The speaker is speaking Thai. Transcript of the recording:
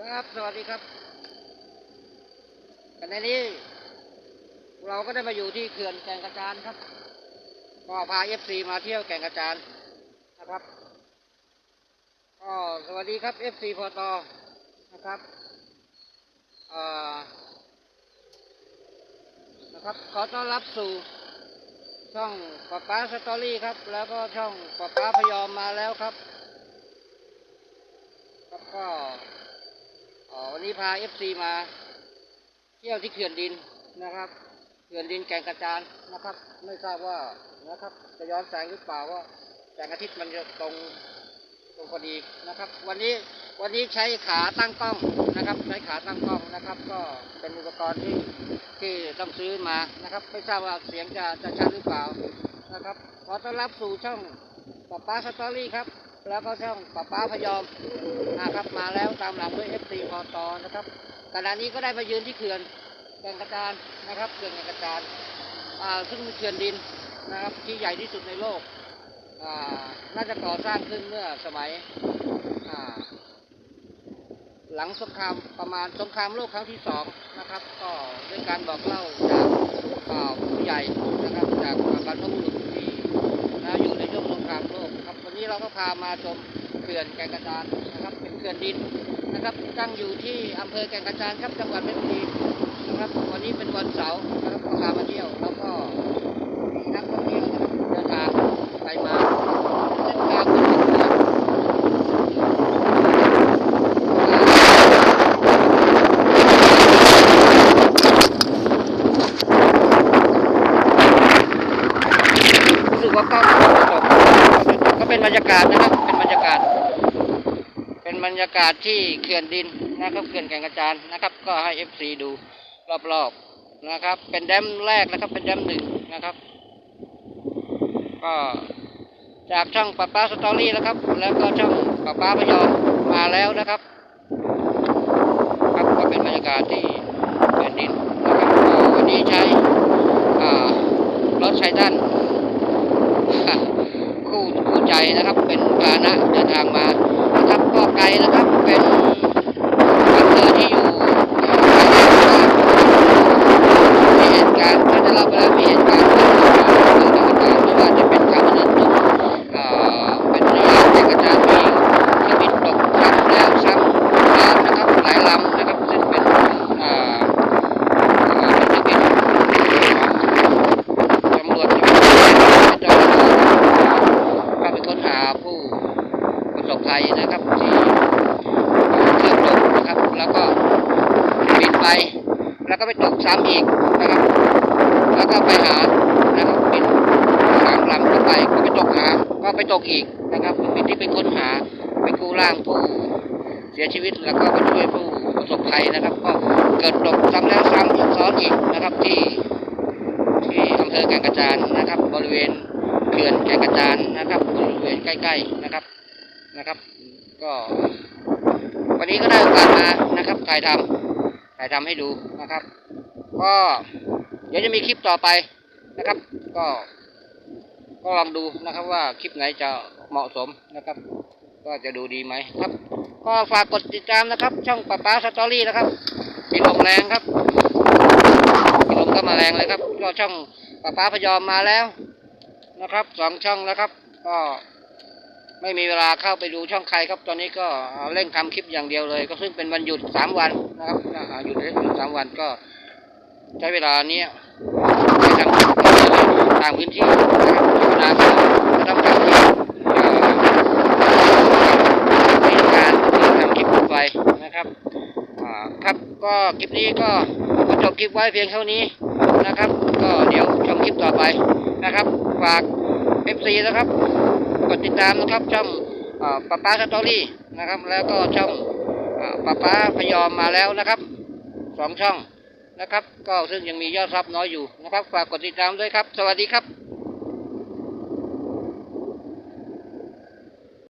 ครับ สวัสดีครับขณะนี้ เราก็ได้มาอยู่ที่เขื่อนแก่งกระจานครับ ก็พาเอฟซีมาเที่ยวแก่งกระจานนะครับก็สวัสดีครับเอฟซีพอตอนะครับนะครับ ขอต้อนรับสู่ช่องป๊าป๊าสตอรี่ครับ แล้วก็ช่องป๊าป๊าพยอมมาแล้วครับ ครับก็ อ่อวันนี้พาเอฟซีมา เที่ยวที่เขื่อนดินนะครับ เขื่อนดินแก่งกระจานนะครับ ไม่ทราบว่านะครับจะย้อนแสงหรือเปล่าว่าแสงอาทิตย์มันจะตรงตรงพอดีนะครับ วันนี้วันนี้ใช้ขาตั้งกล้องนะครับ ใช้ขาตั้งกล้องนะครับ ก็เป็นอุปกรณ์ที่ที่ต้องซื้อมานะครับ ไม่ทราบว่าเสียงจะจะชัดหรือเปล่านะครับ ขอต้อนรับสู่ช่องป๊าป๊าสตอรี่ครับ แล้วก็ช่องป๊าป๊าพยอมนะครับมาแล้วตามหลังด้วยเอฟซีพอตอนะครับขณะนี้ก็ได้มายืนที่เขื่อนแก่งกระจานนะครับเขื่อนแก่งกระจานซึ่งเป็นเขื่อนดินนะครับที่ใหญ่ที่สุดในโลกน่าจะก่อสร้างขึ้นเมื่อสมัยหลังสงครามประมาณสงครามโลกครั้งที่สองนะครับก็ด้วยการบอกเล่าจากอ่าผู้ใหญ่นะครับจากบรรพบุรุษามาชมเขื่อนแก่งกระจานนะครับ เป็นเขื่อนดินนะครับ ตั้งอยู่ที่อำเภอแก่งกระจานครับจังหวัดเพชรบุรีนะครับ วันนี้เป็นวันเสาร์นะครับก็พามาเที่ยวแล้วก็มีนักท่องเที่ยวเดินทางไปมาเส้นทางเป็นเขื่อนรู้สึกว่ากล้องจะ เป็นบรรยากาศนะครับเป็นบรรยากาศ เป็นบรรยากาศที่เขื่อนดินนะครับเขื่อนแก่งกระจานนะครับ ก็ให้เอฟซีดูรอบๆนะครับ เป็นแดมแรกนะครับ เป็นแดมหนึ่งนะครับ ก็จากช่องป้าป้าสตอรี่นะครับ แล้วก็ช่องป้าป้าพยอมมาแล้วนะครับครับก็เป็นบรรยากาศที่เขื่อนดินนะครับวันนี้ใช้อ่ารถไซดัน คู่คู่ใจนะครับ เป็นพาหนะเดิน ทางมานะครับก็ไกลนะครับเป็นอำเภอที่อยู่มีเหตุการณ์ถ้าจะเล่าไปแล้วมีเหตุการณ์ที่เกิดขึ้นต่างๆไม่ว่าจะเป็นการเดินตกเอ่อเป็นระยะแก่กระจานมีเครื่องบินตกซ้ำแล้วซ้ำแล้วนะครับหลายลำนะครับซึ่งเป็นตำรวจที่เจ้าหน้าที่เข้าไปค้นหาผู้ ภัยนะครับที่เครื่องตกนะครับ แล้วก็บินไป แล้วก็ไปตกซ้ำอีกนะครับ แล้วก็ไปหานะครับบินสามลำก็ไปก็ไปตกหาก็ไปตกอีกนะครับบินที่ไปค้นหาไปกู้ร่างผู้เสียชีวิตแล้วก็ไปช่วยผู้ประสบภัยนะครับ ก็เกิดตกซ้ำแล้วซ้ำซ้อนอีกนะครับที่ที่อำเภอแก่งกระจานนะครับ บริเวณเขื่อนแก่งกระจานนะครับบริเวณใกล้ ๆ นะครับ นะครับ ก็ วันนี้ก็ได้โอกาสมานะครับถ่ายทำถ่ายทำให้ดูนะครับ ก็เดี๋ยวจะมีคลิปต่อไปนะครับ ก็ ก็ลองดูนะครับว่าคลิปไหนจะเหมาะสมนะครับ ก็จะดูดีไหมครับ ก็ฝากกดติดตามนะครับ ช่องป้าป้าสตอรี่นะครับมีลมแรงครับมีลมก็มาแรงเลยครับ ก็ช่องป้าป้าพยอมมาแล้วนะครับสองช่องแล้วครับ ก็ ไม่มีเวลาเข้าไปดูช่องใครครับ ตอนนี้ก็เร่งทำคลิปอย่างเดียวเลย ก็ซึ่งเป็นวันหยุดสามวันนะครับหยุดหยุดสามวันก็ ใช้เวลาเนี้ยไปทำคลิปตามพื้นที่นะครับธรรมดาก็ต้องทำคลิปมีการทำคลิปไปนะครับครับก็คลิปนี้ก็จบคลิปไว้เพียงเท่านี้นะครับ ก็เดี๋ยวชมคลิปต่อไปนะครับ ฝาก FC นะครับ กดติดตามนะครับช่องป้าป้าสตอรี่นะครับ แล้วก็ช่องป้าป้าพยอมมาแล้วนะครับสองช่องนะครับ ก็ซึ่งยังมียอดซับน้อยอยู่นะครับ ฝากกดติดตามด้วยครับ สวัสดีครับ